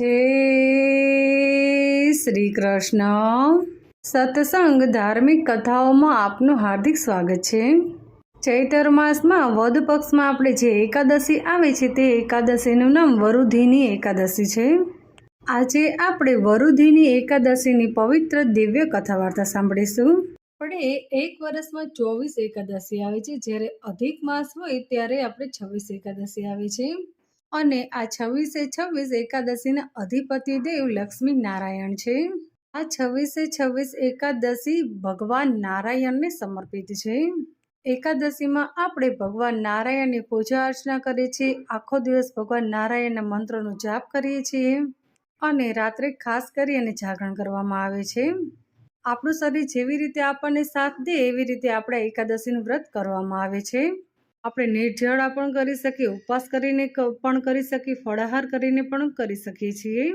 જય શ્રી કૃષ્ણ સત્સંગ ધાર્મિક કથાઓમાં આપનું હાર્દિક સ્વાગત છે. ચૈતર માસમાં વદ પક્ષમાં આપણે જે એકાદશી આવે છે તે એકાદશીનું નામ વરુધિની એકાદશી છે. આજે આપણે વરુધિની એકાદશીની પવિત્ર દિવ્ય કથા વાર્તા સાંભળીશું આપણે એક વર્ષમાં ચોવીસ એકાદશી આવે છે. જ્યારે અધિક માસ હોય ત્યારે આપણે છવ્વીસ એકાદશી આવે છે. અને આ છવ્વીસે છવ્વીસ એકાદશીના અધિપતિ દેવ લક્ષ્મી નારાયણ છે. આ છવ્વીસે છવ્વીસ એકાદશી ભગવાન નારાયણને સમર્પિત છે. એકાદશીમાં આપણે ભગવાન નારાયણની પૂજા અર્ચના કરીએ છીએ. આખો દિવસ ભગવાન નારાયણના મંત્રનો જાપ કરીએ છીએ અને રાત્રે ખાસ કરી અને જાગરણ કરવામાં આવે છે. આપણું શરીર જેવી રીતે આપણને સાથ દે એવી રીતે આપણે એકાદશીનું વ્રત કરવામાં આવે છે. આપણે નિર્જળા પણ કરી શકીએ, ઉપવાસ કરીને પણ કરી શકીએ, ફળાહાર કરીને પણ કરી શકીએ છીએ.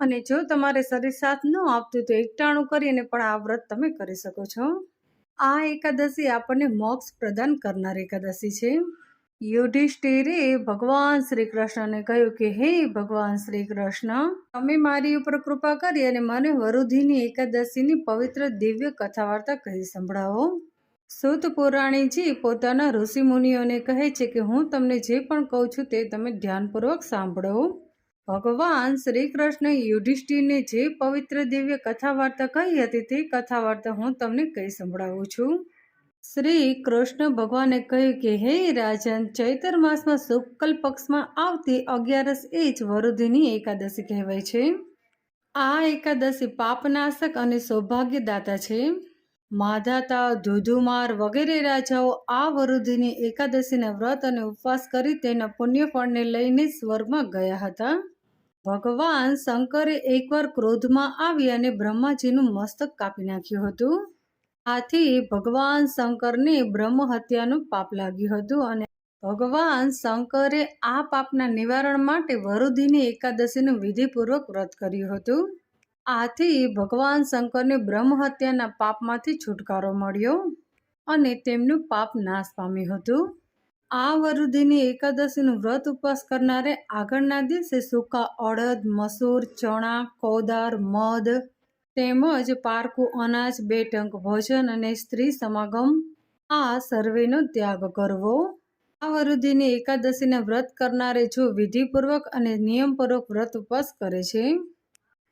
અને જો તમારે શરીર સાથ ન આપતું તો એકટાણું કરીને પણ આ વ્રત તમે કરી શકો છો. આ એકાદશી આપણને મોક્ષ પ્રદાન કરનાર એકાદશી છે. યુધિષ્ઠિરે ભગવાન શ્રી કૃષ્ણને કહ્યું કે, હે ભગવાન શ્રી કૃષ્ણ તમે મારી ઉપર કૃપા કરી અને મને વરુધિની એકાદશીની પવિત્ર દિવ્ય કથા વાર્તા કહી સંભળાવો. સુત પુરાણીજી પોતાના ઋષિ મુનિઓને કહે છે કે હું તમને જે પણ કહું છું તે તમે ધ્યાનપૂર્વક સાંભળો. ભગવાન શ્રી કૃષ્ણ યુધિષ્ઠિરને જે પવિત્ર દિવ્ય કથા વાર્તા કહી હતી તે કથા વાર્તા હું તમને કહી સંભળાવું છું. શ્રી કૃષ્ણ ભગવાને કહ્યું કે, હે રાજન, ચૈતર માસમાં શુક્લ પક્ષમાં આવતી અગિયારસ એ જ વરુધિની એકાદશી કહેવાય છે. આ એકાદશી પાપનાશક અને સૌભાગ્યદાતા છે. માધાતા, ધુધુમાર વગેરે રાજાઓ આ વરુધિની એકાદશીના વ્રત અને ઉપવાસ કરી તેના પુણ્યફળને લઈને સ્વર્ગમાં ગયા હતા. ભગવાન શંકરે એકવાર ક્રોધમાં આવી અને બ્રહ્માજીનું મસ્તક કાપી નાખ્યું હતું. આથી ભગવાન શંકરને બ્રહ્મ હત્યાનું પાપ લાગ્યું હતું અને ભગવાન શંકરે આ પાપના નિવારણ માટે વરુધિની એકાદશીનું વિધિપૂર્વક વ્રત કર્યું હતું. આથી ભગવાન શંકરને બ્રહ્મ હત્યાના પાપમાંથી છુટકારો મળ્યો અને તેમનું પાપ નાશ પામ્યું હતું. આ વરુધિની એકાદશીનું વ્રત ઉપવાસ કરનારે આગળના દિવસે સૂકા અડદ, મસૂર, ચણા, કોદાર, મધ તેમજ પારકું અનાજ, બે ટંક ભોજન અને સ્ત્રી સમાગમ આ સર્વેનો ત્યાગ કરવો. આ વરુધિની એકાદશીના વ્રત કરનારે જો વિધિપૂર્વક અને નિયમપૂર્વક વ્રત ઉપવાસ કરે છે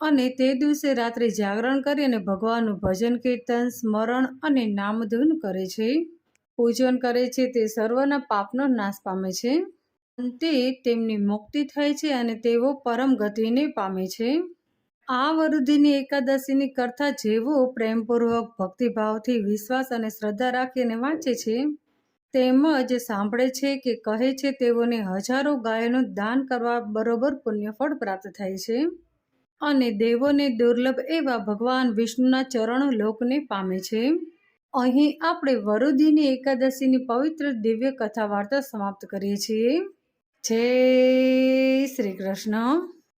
અને તે દિવસે રાત્રે જાગરણ કરી અને ભગવાનનું ભજન, કીર્તન, સ્મરણ અને નામધૂન કરે છે. પૂજન કરે છે તે સર્વના પાપનો નાશ પામે છે. અંતે તેમની મુક્તિ થાય છે અને તેઓ પરમ ગતિને પામે છે. આ વરુધિની એકાદશીની કરતા જેવો પ્રેમપૂર્વક ભક્તિભાવથી વિશ્વાસ અને શ્રદ્ધા રાખીને વાંચે છે. તેમજ સાંભળે છે કે કહે છે તેઓને હજારો ગાયોનું દાન કરવા બરોબર પુણ્યફળ પ્રાપ્ત થાય છે. અને દેવોને દુર્લભ એવા ભગવાન વિષ્ણુના ચરણો લોકને પામે છે. અહીં આપણે વરુધિની એકાદશીની પવિત્ર દિવ્ય કથા વાર્તા સમાપ્ત કરીએ છીએ. જય શ્રી કૃષ્ણ.